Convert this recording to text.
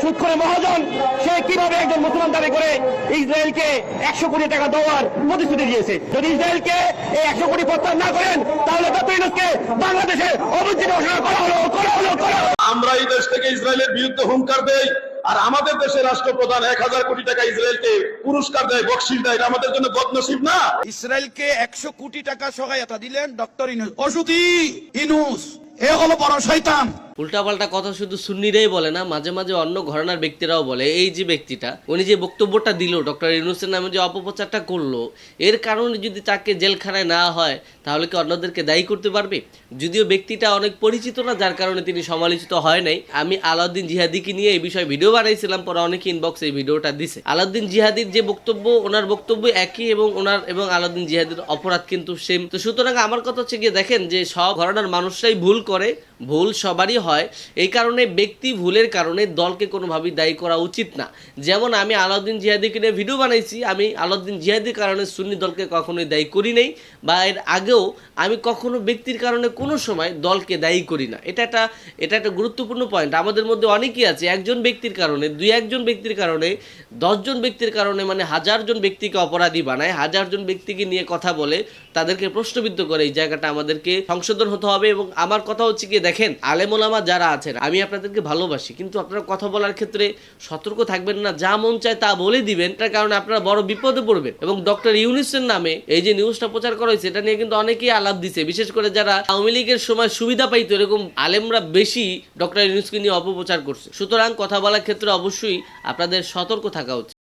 সুদ করে মহাজন সে কীভাবে একজন মুসলমান দাবি করে ইসরায়েলকে একশো কোটি টাকা দেওয়ার প্রতিশ্রুতি দিয়েছে? যদি ইসরায়েলকে এই একশো কোটি প্রত্যাহার না করেন তাহলে ডক্টর বাংলাদেশে অবৈধ ঘোষণা করা হলো করা হলো করা হলো। আমরা এই দেশ থেকে ইসরায়েলের বিরুদ্ধে হুঙ্কার দেই আর আমাদের দেশের রাষ্ট্রপ্রধান এক হাজার কোটি টাকা ইসরায়েলকে পুরস্কার দেয় বকশিস দেয় আমাদের জন্য বদনসিব না? ইসরায়েলকে একশো কোটি টাকা সহায়তা দিলেন ডক্টর ইনুস। অসুতি ইনুস এ হলো বড় শয়তান। উল্টাপাল্টা কথা শুধু সুন্নিরাই বলে না, মাঝে মাঝে অন্য ঘরানার ব্যক্তিরাও বলে। এই যে ব্যক্তিটা, উনি যে বক্তব্যটা দিল, ডক্টর ইউনুসের নামে যে অপপ্রচারটা করল, এর কারণে যদি তাকে জেলখানায় না হয়, তাহলে কি অন্যদেরকে দায়ী করতে পারবে? যদিও ব্যক্তিটা অনেক পরিচিত না, যার কারণে তিনি সমালোচিত হয় নাই। আমি আলাউদ্দিন জিহাদিকে নিয়ে এই বিষয়ে ভিডিও বানাইছিলাম, পরে অনেকে ইনবক্সে এই ভিডিওটা দিছে। আলাউদ্দিন জিহাদির যে বক্তব্য, ওনার বক্তব্য একই এবং ওনার এবং আলাউদ্দিন জিহাদির অপরাধ কিন্তু সেম তো সুতরাং আমার কথা হচ্ছে গিয়ে দেখেন যে সব ঘরানার মানুষরাই ভুল করে ভুল সবারই হয়। এই কারণে ব্যক্তি ভুলের কারণে দলকে কোনোভাবেই দায়ী করা উচিত না। যেমন আমি আলাউদ্দিন জিহাদিকে নিয়ে ভিডিও বানাইছি, আমি আলাউদ্দিন জিহাদির কারণে সুন্নি দলকে কখনোই দায়ী করি নাই বা এর আগেও আমি কখনো ব্যক্তির কারণে কোনো সময় দলকে দায়ী করি না। এটা একটা এটা একটা গুরুত্বপূর্ণ পয়েন্ট আমাদের মধ্যে অনেকেই আছে, একজন ব্যক্তির কারণে, দুই একজন ব্যক্তির কারণে দশজন ব্যক্তির কারণে মানে হাজারজন ব্যক্তিকে অপরাধী বানায় হাজারজন ব্যক্তিকে নিয়ে কথা বলে, তাদেরকে প্রশ্নবিদ্ধ করে এই জায়গাটা আমাদেরকে সংশোধন হতে হবে এবং আমার কথা হচ্ছে কি দেখেন আলেমোলামা যারা আছেন, আমি আপনাদেরকে ভালোবাসি, কিন্তু আপনারা কথা বলার ক্ষেত্রে সতর্ক থাকবেন না, যা মন চায় তা বলে দিবেন, তার কারণে আপনারা বড় বিপদে পড়বেন। এবং ডক্টর ইউনিসের নামে এই যে নিউজটা প্রচার করা হয়েছে, এটা নিয়ে কিন্তু অনেকেই আলাপ দিছে, বিশেষ করে যারা আওয়ামী লীগের সময় সুবিধা পাইতো, এরকম আলেমরা বেশি ডক্টর ইউনুসকে নিয়ে অপপ্রচার করছে। সুতরাং কথা বলার ক্ষেত্রে অবশ্যই আপনাদের সতর্ক থাকা উচিত।